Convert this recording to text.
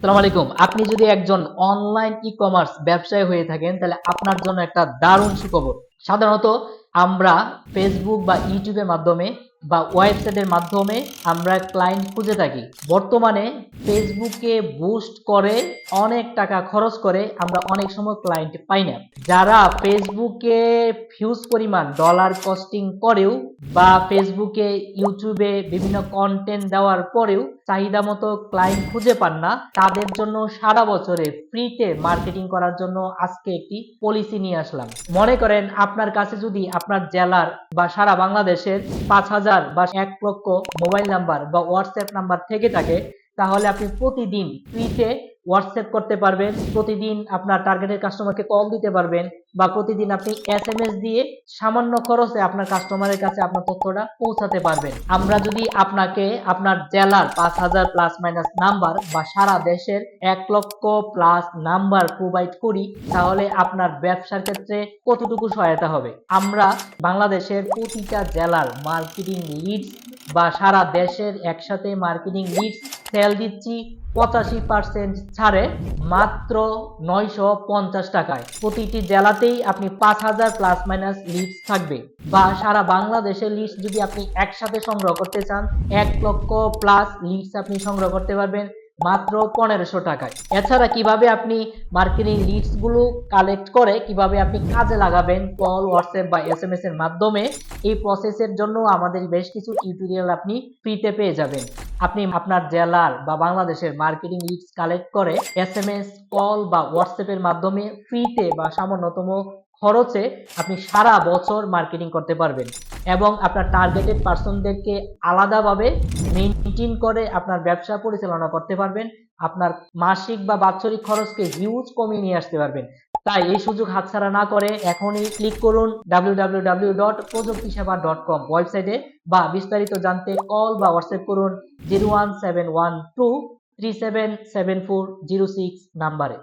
সালাম আলাইকুম। আপনি যদি একজন অনলাইন ই কমার্স ব্যবসায়ী হয়ে থাকেন, তাহলে আপনার জন্য একটা দারুণ সুখবর। সাধারণত আমরা ফেসবুক বা ইউটিউবের মাধ্যমে বা ওয়েবসাইটের মাধ্যমে আমরা ক্লায়েন্ট খুঁজে থাকি। বর্তমানে ফেসবুকে বুস্ট করে অনেক টাকা খরচ করে আমরা অনেক সময় ক্লায়েন্ট পাই না। যারা ফেসবুকে ফিউজ পরিমাণ ডলার কস্টিং করেও বা ফেসবুকে ইউটিউবে বিভিন্ন কন্টেন্ট দেওয়ার পরেও চাহিদা মতো ক্লায়েন্ট খুঁজে পান না, তাদের জন্য সারা বছরে ফ্রিতে মার্কেটিং করার জন্য আজকে একটি পলিসি নিয়ে আসলাম। মনে করেন আপনার কাছে যদি আপনার জেলার বা সারা বাংলাদেশের পাঁচ হাজার বা এক লক্ষ মোবাইল নাম্বার বা হোয়াটসঅ্যাপ নাম্বার থেকে থাকে, তাহলে আপনি প্রতিদিন ফ্রিতে হোয়াটসঅ্যাপ করতে পারবেন, প্রতিদিন আপনার টার্গেটের কাস্টমারকে কল দিতে পারবেন বা প্রতিদিন আপনি এস এম এস দিয়ে সামান্য খরচে আপনার কাস্টমারের কাছে আপনার তথ্যটা পৌঁছাতে পারবেন। আমরা যদি আপনাকে আপনার জেলার পাঁচ হাজার প্লাস মাইনাস নাম্বার বা সারা দেশের এক লক্ষ প্লাস নাম্বার প্রোভাইড করি, তাহলে আপনার ব্যবসার ক্ষেত্রে কতটুকু সহায়তা হবে? আমরা বাংলাদেশের প্রতিটা জেলার মার্কেটিং লিডস বা সারা দেশের একসাথে মার্কেটিং লিডস সেল দিচ্ছি পঁচাশি পার্সেন্ট ছাড়ে মাত্র নয়শো পঞ্চাশ টাকায়। প্রতিটি জেলাতেই আপনি পাঁচ হাজার প্লাস মাইনাস লিডস থাকবে। বা সারা বাংলাদেশের লিডস যদি আপনি একসাথে সংগ্রহ করতে চান, এক লক্ষ প্লাস লিডস আপনি সংগ্রহ করতে পারবেন মাত্র পনেরোশো টাকায়। এছাড়া কীভাবে আপনি মার্কেটিং লিডসগুলো কালেক্ট করে কীভাবে আপনি কাজে লাগাবেন কল হোয়াটসঅ্যাপ বা এস এম এস এর মাধ্যমে, এই প্রসেসের জন্য আমাদের বেশ কিছু টিউটোরিয়াল আপনি ফ্রিতে পেয়ে যাবেন। আপনি আপনার জেলার বা বাংলাদেশের মার্কেটিং লিডস কালেক্ট করে এস এম এস কল বা হোয়াটসঅ্যাপের মাধ্যমে ফ্রিতে বা সামান্যতম খরচে আপনি সারা বছর মার্কেটিং করতে পারবেন এবং আপনার টার্গেটেড পার্সনদেরকে আলাদাভাবে মেনটেন করে আপনার ব্যবসা পরিচালনা করতে পারবেন। আপনার মাসিক বা বাৎসরিক খরচকে হিউজ কমিয়ে নিয়ে আসতে পারবেন। তাই এই সুযোগ হাতছাড়া না করে এখনই ক্লিক করুন ডাব্লিউ ওয়েবসাইটে বা বিস্তারিত জানতে কল বা হোয়াটসঅ্যাপ করুন zero one seven one two three seven seven four zero six নাম্বারে।